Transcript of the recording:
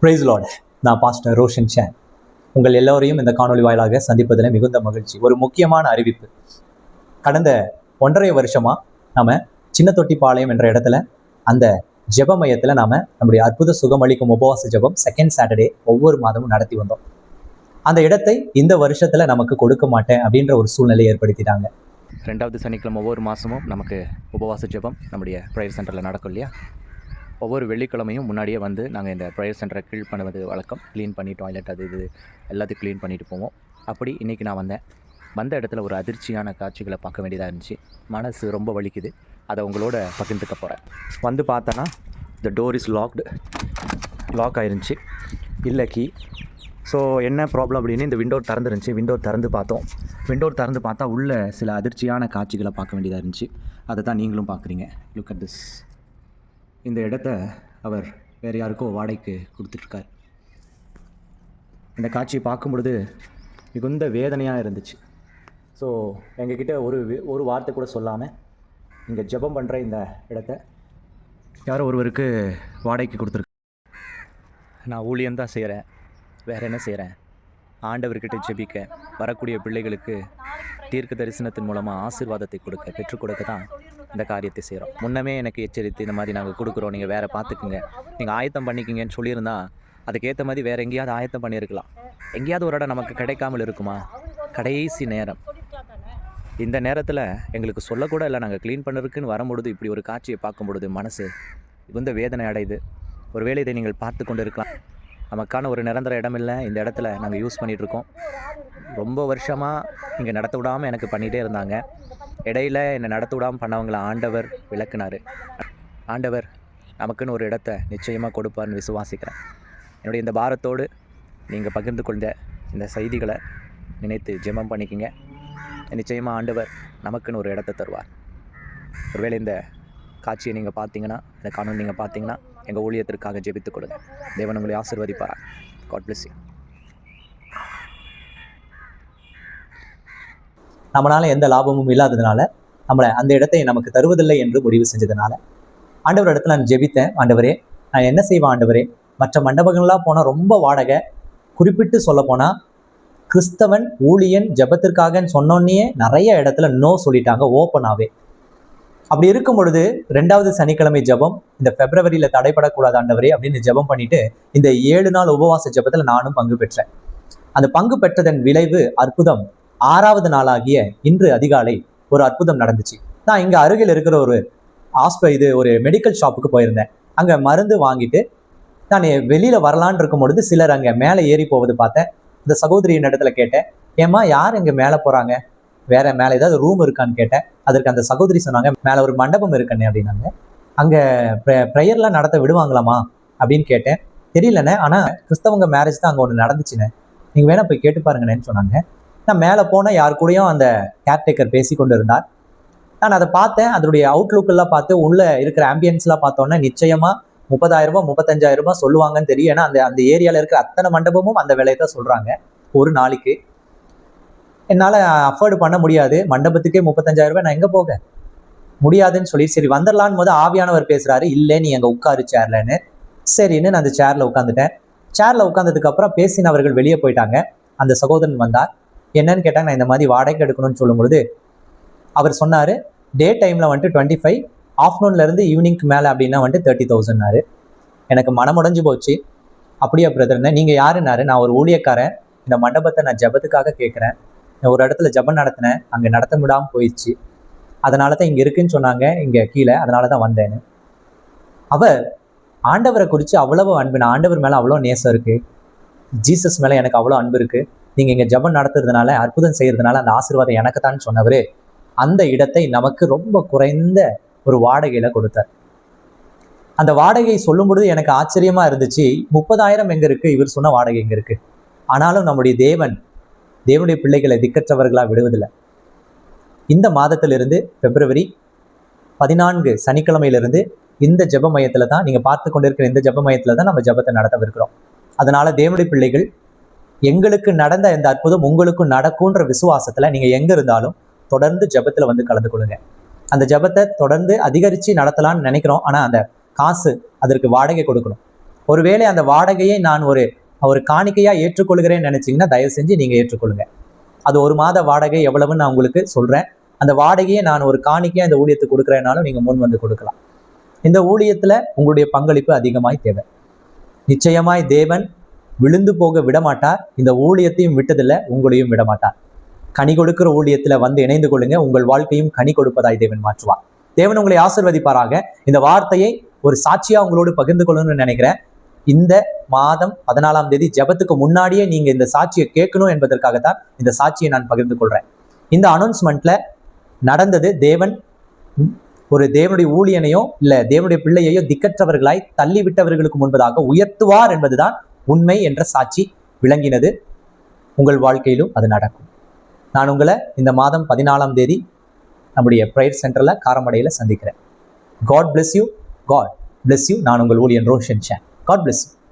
Price lord நான் pastor Roshan Sen உங்கள் எல்லோரையும் இந்த காணொளி வாயிலாக சந்திப்பதில் மிகுந்த மகிழ்ச்சி. ஒரு முக்கியமான அறிவிப்பு. கடந்த ஒன்றரை வருஷமாக நாம் சின்ன தொட்டிப்பாளையம் என்ற இடத்துல அந்த ஜெப மையத்தில் நாம் நம்முடைய அற்புத சுகமளிக்கும் உபவாச ஜெபம் செகண்ட் சாட்டர்டே ஒவ்வொரு மாதமும் நடத்தி வந்தோம். அந்த இடத்தை இந்த வருஷத்தில் நமக்கு கொடுக்க மாட்டேன் அப்படின்ற ஒரு சூழ்நிலை ஏற்படுத்திட்டாங்க. ரெண்டாவது சனிக்கிழமை ஒவ்வொரு மாதமும் நமக்கு உபவாச ஜெபம் நம்முடைய ப்ரேயர் சென்டரில் நடக்கும் இல்லையா? ஒவ்வொரு வெள்ளிக்கிழமையும் முன்னாடியே வந்து நாங்கள் இந்த ப்ரேயர் சென்டரை கிளீன் பண்ணுவது வழக்கம். க்ளீன் பண்ணி டாய்லெட் அது இது எல்லாத்தையும் க்ளீன் பண்ணிட்டு போவோம். அப்படி இன்றைக்கி நான் வந்தேன். வந்த இடத்துல ஒரு அதிர்ச்சியான காட்சிகளை பார்க்க வேண்டியதாக இருந்துச்சு. மனசு ரொம்ப வலிக்குது. அதை உங்களோட பகிர்ந்துக்க போகிறேன் வந்து பார்த்தோன்னா the door is locked lock ஆயிருந்துச்சு. இல்லை கீ ஸோ என்ன ப்ராப்ளம் அப்படின்னு இந்த விண்டோ திறந்துருந்துச்சி. விண்டோ திறந்து பார்த்தோம். விண்டோ திறந்து பார்த்தா உள்ள சில அதிர்ச்சியான காட்சிகளை பார்க்க வேண்டியதாக இருந்துச்சு. அதை தான் நீங்களும் பார்க்குறீங்க. லுக் அட் திஸ் இந்த இடத்த அவர் வேறு யாருக்கோ வாடகைக்கு கொடுத்துட்ருக்கார். இந்த காட்சியை பார்க்கும் பொழுது மிகுந்த வேதனையாக இருந்துச்சு. ஸோ எங்ககிட்ட ஒரு ஒரு வார்த்தை கூட சொல்லாமல் இங்கே ஜெபம் பண்ணுற இந்த இடத்த யாரோ ஒருவருக்கு வாடகைக்கு கொடுத்துருக்கு நான் ஊழியம்தான் செய்கிறேன் வேறு என்ன செய்கிறேன் ஆண்டவர்கிட்ட ஜெபிக்க வரக்கூடிய பிள்ளைகளுக்கு தீர்க்க தரிசனத்தின் மூலமாக ஆசீர்வாதத்தை கொடுக்க பெற்றுக் கொடுக்க தான் இந்த காரியத்தை செய்கிறோம் முன்னமே எனக்கு எச்சரித்து இந்த மாதிரி நாங்கள் கொடுக்குறோம். நீங்கள் வேறு பார்த்துக்குங்க. நீங்கள் ஆயத்தம் பண்ணிக்கிங்கன்னு சொல்லியிருந்தா அதுக்கேற்ற மாதிரி வேறு எங்கேயாவது ஆயத்தம் பண்ணியிருக்கலாம். எங்கேயாவது ஒரு இடம் நமக்கு கிடைக்காமல் இருக்குமா? கடைசி நேரம். இந்த நேரத்தில் எங்களுக்கு சொல்லக்கூட இல்லை. நாங்கள் க்ளீன் பண்ணுறதுக்குன்னு வரும்பொழுது இப்படி ஒரு காட்சியை பார்க்கும்பொழுது மனசு இந்த வேதனை அடையுது. ஒருவேளை இதை நீங்கள் பார்த்து கொண்டு இருக்கலாம் நமக்கான ஒரு நிரந்தர இடம் இல்லை இந்த இடத்துல நாங்கள் யூஸ் பண்ணிகிட்ருக்கோம் ரொம்ப வருஷமாக இங்கே நடத்த விடாமல் எனக்கு பண்ணிகிட்டே இருந்தாங்க. இடையில என்னை நடத்த விடாமல் பண்ணவங்களை ஆண்டவர் விளக்குனார். ஆண்டவர் நமக்குன்னு ஒரு இடத்த நிச்சயமாக கொடுப்பார்னு விசுவாசிக்கிறேன். என்னுடைய இந்த பாரத்தோடு நீங்கள் பகிர்ந்து கொண்ட இந்த செய்திகளை நினைத்து ஜெபம் பண்ணிக்கிங்க. நிச்சயமாக ஆண்டவர் நமக்குன்னு ஒரு இடத்த தருவார். ஒருவேளை இந்த காட்சியை நீங்கள் பார்த்தீங்கன்னா இந்த காணொலி நீங்கள் பார்த்தீங்கன்னா எங்கள் ஊழியத்திற்காக ஜெபித்துக் கொடுங்க தேவன் உங்களை ஆசிர்வதிப்பார் காட் பிளஸ் you. எந்த லாபமும் இல்லாததுனால நம்மளை அந்த இடத்தை நமக்கு தருவதில்லை என்று முடிவு செஞ்சதுனால ஆண்டவர் இடத்துல நான் ஜெபித்தேன். ஆண்டவரே நான் என்ன செய்வேன் ஆண்டவரே? மற்ற மண்டபங்கள்லாம் போனால் ரொம்ப வாடகை. குறிப்பிட்டு சொல்ல போனால் கிறிஸ்தவன் ஊழியன் ஜபத்திற்காகன்னு சொன்னோன்னே நிறைய இடத்துல நோ சொல்லிட்டாங்க ஓப்பனாகவே அப்படி இருக்கும் பொழுது ரெண்டாவது சனிக்கிழமை ஜெபம் இந்த பிப்ரவரியில தடைப்படக்கூடாது ஆண்டவரே அப்படின்னு ஜெபம் பண்ணிட்டு இந்த ஏழு நாள் உபவாச ஜபத்துல நானும் பங்கு பெற்றேன். அந்த பங்கு பெற்றதன் விளைவு அற்புதம். ஆறாவது நாளாகிய இன்று அதிகாலை ஒரு அற்புதம் நடந்துச்சு. நான் இங்க அருகில் இருக்கிற ஒரு ஆஸ்ப இது ஒரு மெடிக்கல் ஷாப்புக்கு போயிருந்தேன். அங்க மருந்து வாங்கிட்டு நான் வெளியில வரலான்னு இருக்கும் பொழுது சிலர் அங்க மேலே ஏறி போவது பார்த்தேன். இந்த சகோதரியின் இடத்துல கேட்டேன் ஏம்மா யார் இங்க மேலே போறாங்க? வேற மேலே ஏதாவது ரூம் இருக்கான்னு கேட்டேன். அதற்கு அந்த சகோதரி சொன்னாங்க மேலே ஒரு மண்டபம் இருக்குண்ணே அப்படின்னாங்க. அங்கே ப்ரேயர்லாம் நடத்த விடுவாங்களாமா? அப்படின்னு கேட்டேன். தெரியலண்ணே ஆனால் கிறிஸ்தவங்க மேரேஜ் தான் அங்கே ஒன்று நடந்துச்சுண்ணே. நீங்கள் வேணால் போய் கேட்டு பாருங்கண்ணேன்னு சொன்னாங்க. நான் மேலே போனால் யார் கூடயும் அந்த கேர்டேக்கர் பேசி கொண்டு இருந்தார் நான் அதை பார்த்தேன். அதனுடைய அவுட்லுக்கெல்லாம் பார்த்து உள்ளே இருக்கிற ஆம்பியன்ஸ்லாம் பார்த்தோன்னே நிச்சயமா முப்பதாயிரம் ரூபாய் முப்பத்தஞ்சாயிரம் ரூபாய் சொல்லுவாங்கன்னு தெரியும். ஏன்னா அந்த அந்த ஏரியாவில் இருக்கிற அத்தனை மண்டபமும் அந்த விலையை தான் சொல்கிறாங்க ஒரு நாளைக்கு. என்னால் அஃபோர்டு பண்ண முடியாது. மண்டபத்துக்கே முப்பத்தஞ்சாயிரம் ரூபாய் நான் எங்கே போக? முடியாதுன்னு சொல்லி சரி வந்துடலான்னு போது ஆவியானவர் பேசுகிறாரு இல்லை நீ அங்கே உட்காரு சேர்லன்னு சரின்னு நான் அந்த சேரில் உட்காந்துட்டேன் சேரில் உட்காந்ததுக்கப்புறம் பேசினவர்கள் வெளியே போயிட்டாங்க. அந்த சகோதரன் வந்தார். என்னன்னு கேட்டாங்க நான் இந்த மாதிரி வாடகை எடுக்கணும்னு சொல்லும்பொழுது அவர் சொன்னார் டே டைமில் வந்துட்டு டுவெண்ட்டி ஃபைவ் ஆஃப்டர்நூன்லேருந்து ஈவினிங்க்கு மேலே அப்படின்னா வந்துட்டு தேர்ட்டி தௌசண்ட்னாரு எனக்கு மனமுடைஞ்சு போச்சு. அப்படியா பிரதர்னேன் நீங்கள் யாருன்னாரு? நான் ஒரு ஊழியக்காரன். இந்த மண்டபத்தை நான் ஜெபத்துக்காக கேட்குறேன் ஒரு இடத்துல ஜபம் நடத்தினேன் அங்கே நடத்த விடாமல் போயிடுச்சு. அதனால தான் இங்கே இருக்குன்னு சொன்னாங்க இங்கே கீழே அதனால தான் வந்தேன்னு. அவர் ஆண்டவரை குறித்து அவ்வளவு அன்பு நான் ஆண்டவர் மேலே அவ்வளோ நேசம் இருக்குது ஜீசஸ் மேலே எனக்கு அவ்வளோ அன்பு இருக்குது நீங்கள் இங்கே ஜபம் நடத்துறதுனால அற்புதம் செய்கிறதுனால அந்த ஆசீர்வாதம் எனக்கு தான் சொன்னவர் அந்த இடத்தை நமக்கு ரொம்ப குறைந்த ஒரு வாடகையில் கொடுத்தார். அந்த வாடகை சொல்லும் பொழுது எனக்கு ஆச்சரியமாக இருந்துச்சு முப்பதாயிரம் எங்கே இருக்குது இவர் சொன்ன வாடகை எங்கே இருக்குது ஆனாலும் நம்முடைய தேவன் தேவனுடைய பிள்ளைகளை திக்கற்றவர்களாக விடுவதில்லை. இந்த மாதத்திலிருந்து பிப்ரவரி பதினான்கு சனிக்கிழமையிலிருந்து இந்த ஜெப மையத்தில் தான் நீங்கள் பார்த்து கொண்டிருக்கிற இந்த ஜெப மையத்தில் தான் நம்ம ஜெபத்தை நடத்தவிருக்கிறோம். அதனால் தேவனுடைய பிள்ளைகள் எங்களுக்கு நடந்த இந்த அற்புதம் உங்களுக்கும் நடக்கும்ன்ற விசுவாசத்தில் நீங்கள் எங்கே இருந்தாலும் தொடர்ந்து ஜபத்தில் வந்து கலந்து கொள்ளுங்க. அந்த ஜெபத்தை தொடர்ந்து அதிகரித்து நடத்தலாம்னு நினைக்கிறோம். ஆனால் அந்த காசு அதற்கு வாடகை கொடுக்கணும். ஒருவேளை அந்த வாடகையை நான் ஒரு ஒரு காணிக்கையா ஏற்றுக்கொள்கிறேன்னு நினைச்சீங்கன்னா தயவு செஞ்சு நீங்க ஏற்றுக்கொள்ளுங்க. அது ஒரு மாத வாடகை எவ்வளவுன்னு நான் உங்களுக்கு சொல்றேன். அந்த வாடகையை நான் ஒரு காணிக்கையா இந்த ஊழியத்துக்கு கொடுக்குறேனாலும் நீங்க முன் வந்து கொடுக்கலாம். இந்த ஊழியத்துல உங்களுடைய பங்களிப்பு அதிகமாய் தேவை. நிச்சயமாய் தேவன் விழுந்து போக விடமாட்டார். இந்த ஊழியத்தையும் விட்டதில்லை உங்களையும் விடமாட்டார். கனி கொடுக்கிற ஊழியத்தில் வந்து இணைந்து கொள்ளுங்க. உங்கள் வாழ்க்கையும் கனி கொடுப்பதாய் தேவன் மாற்றுவார். தேவன் உங்களை ஆசிர்வதிப்பாராக. இந்த வார்த்தையை ஒரு சாட்சியாக உங்களோடு பகிர்ந்து கொள்ளணும்னு நினைக்கிறேன். இந்த மாதம் பதினாலாம் தேதி ஜெபத்துக்கு முன்னாடியே நீங்க இந்த சாட்சியை கேட்கணும் என்பதற்காகத்தான் இந்த சாட்சியை நான் பகிர்ந்து கொள்றேன். இந்த அனௌன்ஸ்மெண்ட்ல நடந்தது தேவன் ஒரு தேவனுடைய ஊழியனையோ இல்ல தேவனுடைய பிள்ளையையோ திக்கற்றவர்களாய் தள்ளி விட்டவர்களுக்கு முன்பதாக உயர்த்துவார் என்பதுதான் உண்மை என்ற சாட்சி விளங்கினது. உங்கள் வாழ்க்கையிலும் அது நடக்கும். நான் உங்களை இந்த மாதம் பதினாலாம் தேதி நம்முடைய ப்ரேயர் சென்டர்ல காரமடையில சந்திக்கிறேன். God bless you God bless you நான் உங்கள் ஊழியன் Roshan Sen. God bless you